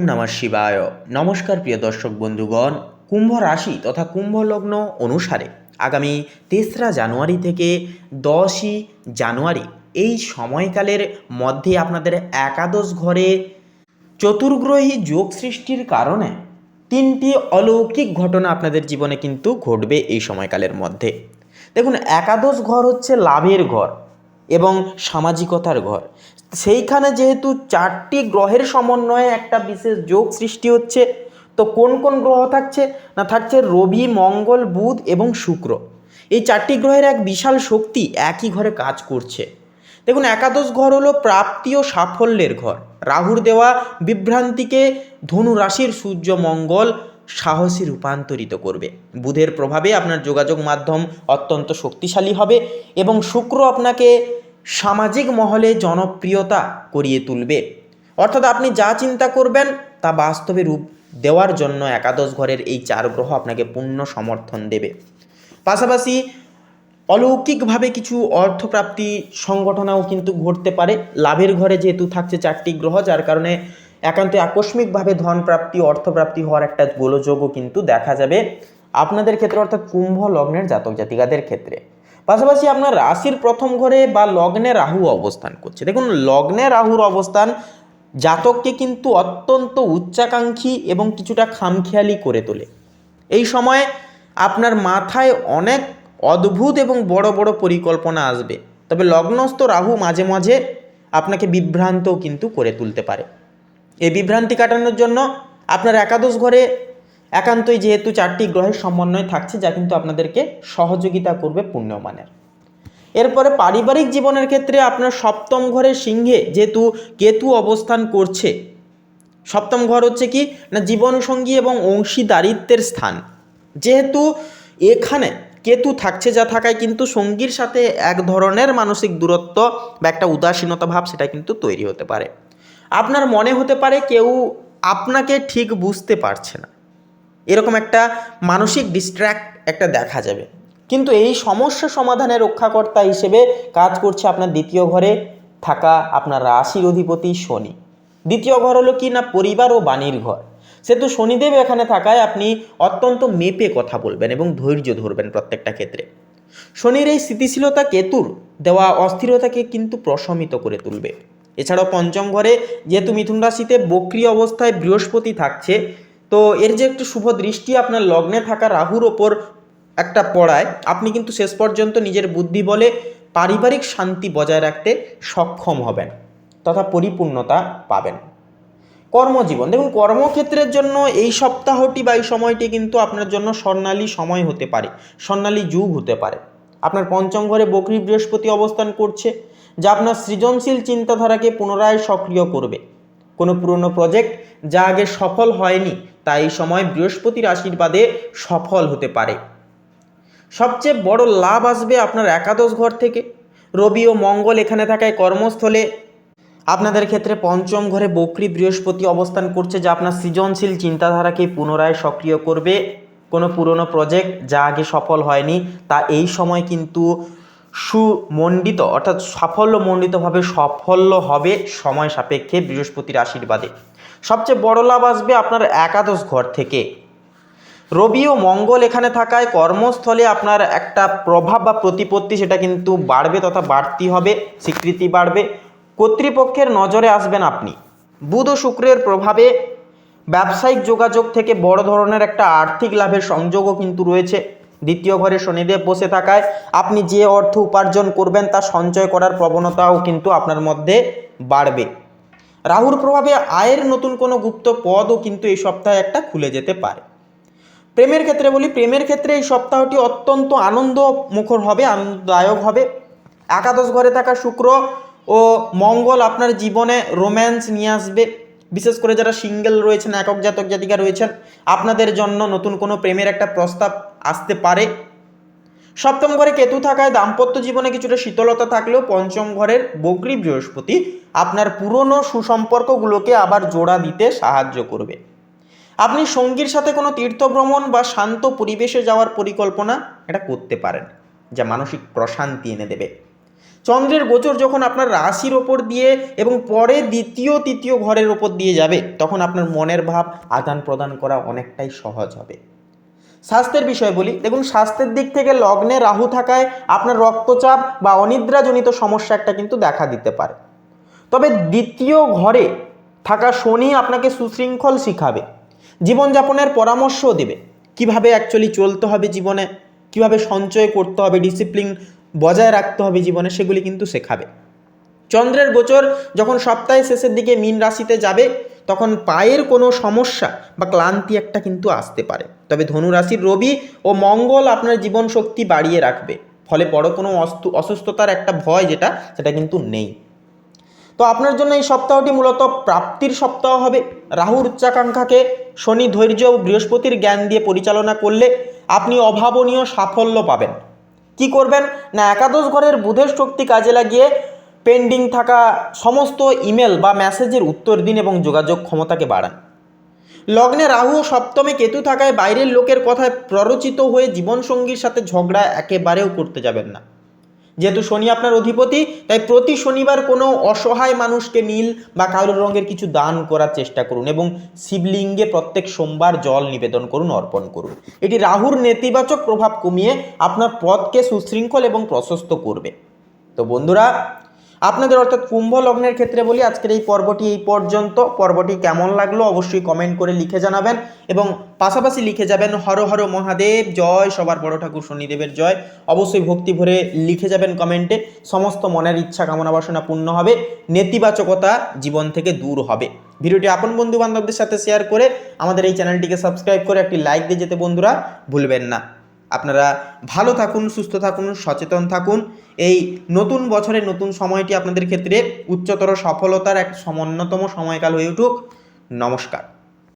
ওম নমঃ শিবায়। নমস্কার প্রিয় দর্শক বন্ধুগণ, কুম্ভ রাশি তথা কুম্ভ লগ্ন অনুসারে আগামী তেসরা জানুয়ারি থেকে দশই জানুয়ারি এই সময়কালের মধ্যে আপনাদের একাদশ ঘরে চতুর্গ্রহী যোগ সৃষ্টির কারণে তিনটি অলৌকিক ঘটনা আপনাদের জীবনে কিন্তু ঘটবে এই সময়কালের মধ্যে। দেখুন, একাদশ ঘর হচ্ছে লাভের ঘর। এবং সামাজিকতার ঘর। সেইখানে যেহেতু চারটি গ্রহের সমন্বয়ে একটা বিশেষ যোগ সৃষ্টি হচ্ছে, তো কোন কোন গ্রহ থাকছে? না, থাকছে রবি, মঙ্গল, বুধ এবং শুক্র। এই চারটি গ্রহের এক বিশাল শক্তি একই ঘরে কাজ করছে। দেখুন, একাদশ ঘর হলো প্রাপ্তি ও সাফল্যের ঘর। রাহুর দেওয়া বিভ্রান্তিকে ধনু রাশির সূর্য মঙ্গল সাহসী রূপান্তরিত করবে। বুধের প্রভাবে আপনার যোগাযোগ মাধ্যম অত্যন্ত শক্তিশালী হবে এবং শুক্র আপনাকে সামাজিক মহলে জনপ্রিয়তা করিয়ে তুলবে। অর্থাৎ আপনি যা চিন্তা করবেন, তা বাস্তবে রূপ দেওয়ার জন্য একাদশ ঘরের এই চার গ্রহ আপনাকে পূর্ণ সমর্থন দেবে। পাশাপাশি অলৌকিকভাবে কিছু অর্থপ্রাপ্তি সংগঠনাও কিন্তু ঘটতে পারে। লাভের ঘরে যেহেতু থাকছে চারটি গ্রহ, যার কারণে একান্ত আকস্মিকভাবে ধন প্রাপ্তি অর্থপ্রাপ্তি হওয়ার একটা গোলযোগও কিন্তু দেখা যাবে। আপনাদের ক্ষেত্রে অর্থাৎ কুম্ভ লগ্নের জাতক জাতিকাদের ক্ষেত্রে। পাশাপাশি আপনার রাশির প্রথম ঘরে বা লগ্নে রাহু অবস্থান করছে। দেখুন, লগ্নে রাহুর অবস্থান জাতককে কিন্তু অত্যন্ত উচ্চাকাঙ্ক্ষী এবং কিছুটা খামখেয়ালি করে তোলে। এই সময় আপনার মাথায় অনেক অদ্ভুত এবং বড় বড় পরিকল্পনা আসবে। তবে লগ্নস্থ রাহু মাঝে মাঝে আপনাকে বিভ্রান্তও কিন্তু করে তুলতে পারে। এই বিভ্রান্তি কাটানোর জন্য আপনার একাদশ ঘরে একান্তই যেহেতু চারটি গ্রহের সমন্বয় থাকছে, যা কিন্তু আপনাদেরকে সহযোগিতা করবে পুণ্যমানের। এরপরে পারিবারিক জীবনের ক্ষেত্রে আপনার সপ্তম ঘরে সিংহে যেহেতু কেতু অবস্থান করছে, সপ্তম ঘর হচ্ছে কি? না, জীবনসঙ্গী এবং অংশীদারিত্বের স্থান। যেহেতু এখানে কেতু থাকছে, যা থাকায় কিন্তু সঙ্গীর সাথে এক ধরনের মানসিক দূরত্ব বা একটা উদাসীনতা ভাব সেটা কিন্তু তৈরি হতে পারে। আপনার মনে হতে পারে কেউ আপনাকে ঠিক বুঝতে পারছে না। এরকম একটা মানসিক ডিস্ট্র্যাক্ট একটা দেখা যাবে। কিন্তু এই সমস্যা সমাধানের রক্ষাকর্তা হিসেবে কাজ করছে আপনার দ্বিতীয় ঘরে থাকা আপনার রাশির অধিপতি শনি। দ্বিতীয় ঘর হলো কি না পরিবার ও বাণীর ঘর। সেহেতু শনিদেব এখানে থাকায় আপনি অত্যন্ত মেপে কথা বলবেন এবং ধৈর্য ধরবেন প্রত্যেকটা ক্ষেত্রে। শনির এই স্থিতিশীলতা কেতুর দেওয়া অস্থিরতাকে কিন্তু প্রশমিত করে তুলবে। এছাড়াও পঞ্চম ঘরে যেহেতু মিথুন রাশিতে বক্রি অবস্থায় বৃহস্পতি থাকছে তো এর যে একটু শুভ দৃষ্টি আপনার লগ্নে থাকা রাহুর ওপর একটা পড়ায়, আপনি কিন্তু শেষ পর্যন্ত নিজের বুদ্ধি বলে পারিবারিক শান্তি বজায় রাখতে সক্ষম হবেন, তথা পরিপূর্ণতা পাবেন। কর্মজীবন, দেখুন কর্মক্ষেত্রের জন্য এই সপ্তাহটি বা এই সময়টি কিন্তু আপনার জন্য স্বর্ণালী সময় হতে পারে, স্বর্ণালী যুগ হতে পারে। আপনার পঞ্চম ঘরে বকরি বৃহস্পতি অবস্থান করছে, যা আপনার সৃজনশীল চিন্তাধারাকে পুনরায় সক্রিয় করবে। কোনো পুরনো প্রজেক্ট যা আগে সফল হয়নি তা এই সময় বৃহস্পতির আশীর্বাদে সফল হতে পারে। সবচেয়ে বড় লাভ আসবে আপনার একাদশ ঘর থেকে। রবি ও মঙ্গল এখানে থাকায় কর্মস্থলে আপনাদের ক্ষেত্রে পঞ্চম ঘরে বকরি বৃহস্পতি অবস্থান করছে যা আপনার সৃজনশীল চিন্তাধারাকে পুনরায় সক্রিয় করবে। কোনো পুরনো প্রজেক্ট যা আগে সফল হয়নি, তা এই সময় কিন্তু সুমণ্ডিত, অর্থাৎ সাফল্যমণ্ডিতভাবে সাফল্য হবে সময় সাপেক্ষে বৃহস্পতির আশীর্বাদে। সবচেয়ে বড় লাভ আসবে আপনার একাদশ ঘর থেকে। রবি ও মঙ্গল এখানে থাকায় কর্মস্থলে আপনার একটা প্রভাব বা প্রতিপত্তি সেটা কিন্তু বাড়বে তথা বাড়তি হবে, স্বীকৃতি বাড়বে। কর্তৃপক্ষের নজরে আসবেন আপনি। বুধ ও শুক্রের প্রভাবে ব্যবসায়িক যোগাযোগ থেকে বড় ধরনের একটা আর্থিক লাভের সংযোগও কিন্তু রয়েছে। দ্বিতীয় ঘরে শনিদেব বসে থাকায় আপনি যে অর্থ উপার্জন করবেন তা সঞ্চয় করার প্রবণতাও কিন্তু আপনার মধ্যে বাড়বে। রাহুর প্রভাবে আয়ের নতুন কোনো গুপ্ত পদও কিন্তু এই সপ্তাহে একটা খুলে যেতে পারে। প্রেমের ক্ষেত্রে বলি, প্রেমের ক্ষেত্রে এই সপ্তাহটি অত্যন্ত আনন্দ মুখর হবে, আনন্দদায়ক হবে। একাদশ ঘরে থাকা শুক্র ও মঙ্গল আপনার জীবনে রোম্যান্স নিয়ে আসবে। বিশেষ করে যারা সিঙ্গেল রয়েছেন, একক জাতক জাতিকা রয়েছেন, আপনাদের জন্য নতুন কোনো প্রেমের একটা প্রস্তাব আসতে পারে। সপ্তম ঘরে কেতু থাকায় দাম্পত্য জীবনে কিছুটা শীতলতা থাকলেও পঞ্চম ঘরের বগ্রী বৃহস্পতি আপনার পুরনো সুসম্পর্কগুলোকে আবার জোড়া দিতে সাহায্য করবে। আপনি সঙ্গীর সাথে কোনো তীর্থ ভ্রমণ বা শান্ত পরিবেশে যাওয়ার পরিকল্পনা এটা করতে পারেন, যা মানসিক প্রশান্তি এনে দেবে। চন্দ্রের গোচর যখন আপনার রাশির ওপর দিয়ে এবং পরে দ্বিতীয় তৃতীয় ঘরের ওপর দিয়ে যাবে, তখন আপনার মনের ভাব আদান প্রদান করা অনেকটাই সহজ হবে। স্বাস্থ্যের বিষয়ে বলি, দেখুন স্বাস্থ্যের দিক থেকে লগ্নে রাহু থাকায় আপনার রক্তচাপ বা অনিদ্রাজনিত সমস্যা একটা কিন্তু দেখা দিতে পারে। তবে দ্বিতীয় ঘরে থাকা শনি আপনাকে সুশৃঙ্খল শিখাবে, জীবনযাপনের পরামর্শও দেবে। কীভাবে অ্যাকচুয়ালি চলতে হবে জীবনে, কীভাবে সঞ্চয় করতে হবে ডিসিপ্লিন বজায় রাখতে হবে জীবনে, সেগুলি কিন্তু শেখাবে। চন্দ্রের গোচর যখন সপ্তাহের শেষের দিকে মীন রাশিতে যাবে তখন পায়ের কোনো সমস্যা বা ক্লান্তি একটা কিন্তু আসতে পারে। তবে ধনু রাশির রবি ও মঙ্গল আপনার জীবন শক্তি বাড়িয়ে রাখবে। ফলে বড় কোনো অস্তু- অসুস্থতার একটা ভয় যেটা, সেটা কিন্তু নেই। তো আপনার জন্য এই সপ্তাহটি মূলত প্রাপ্তির সপ্তাহ হবে। রাহুর উচ্চাকাঙ্ক্ষাকে শনি ধৈর্য ও বৃহস্পতির জ্ঞান দিয়ে পরিচালনা করলে আপনি অভাবনীয় সাফল্য পাবেন। কি করবেন? না একাদশ ঘরের বুধের শক্তি কাজে লাগিয়ে পেন্ডিং থাকা সমস্ত ইমেল বা মেসেজের উত্তর দিন এবং যোগাযোগ ক্ষমতাকে বাড়ান। লগ্নে রাহু ও সপ্তমে কেতু থাকায় বাইরের লোকের কথায় প্ররোচিত হয়ে জীবনসঙ্গীর সাথে ঝগড়া একেবারেও করতে যাবেন না। যেহেতু শনি আপনার অধিপতি, তাই প্রতি শনিবার কোনো অসহায় মানুষকে নীল বা কালো রঙের কিছু দান করার চেষ্টা করুন এবং শিবলিঙ্গে প্রত্যেক সোমবার জল নিবেদন করুন, অর্পণ করুন। এটি রাহুর নেতিবাচক প্রভাব কমিয়ে আপনার পথকে সুশৃঙ্খল এবং প্রশস্ত করবে। তো বন্ধুরা আপনাদের অর্থাৎ কুম্ভ লগ্নের ক্ষেত্রে বলি, আজকের এই পর্বটি এই পর্যন্ত। পর্বটি কেমন লাগল অবশ্যই কমেন্ট করে লিখে জানাবেন এবং পাশাপাশি লিখে যাবেন, হর হর মহাদেব, জয়। সবার বড় ঠাকুর শনিদেবের জয়। অবশ্যই ভক্তি ভরে লিখে যাবেন কমেন্টে সমস্ত মনের ইচ্ছা, কামনা বাসনা পূর্ণ হবে। নেতিবাচকতা জীবন থেকে দূর হবে। ভিডিওটি আপন বন্ধু বান্ধবদের সাথে শেয়ার করে আমাদের এই চ্যানেলটিকে সাবস্ক্রাইব করে একটি লাইক দিয়ে যেতে বন্ধুরা ভুলবেন না। আপনারা ভালো থাকুন, সুস্থ থাকুন, সচেতন থাকুন। এই নতুন বছরের নতুন সময়টি আপনাদের ক্ষেত্রে উচ্চতর সফলতার এক সমন্বতম সময়কাল হয়ে উঠুক। নমস্কার।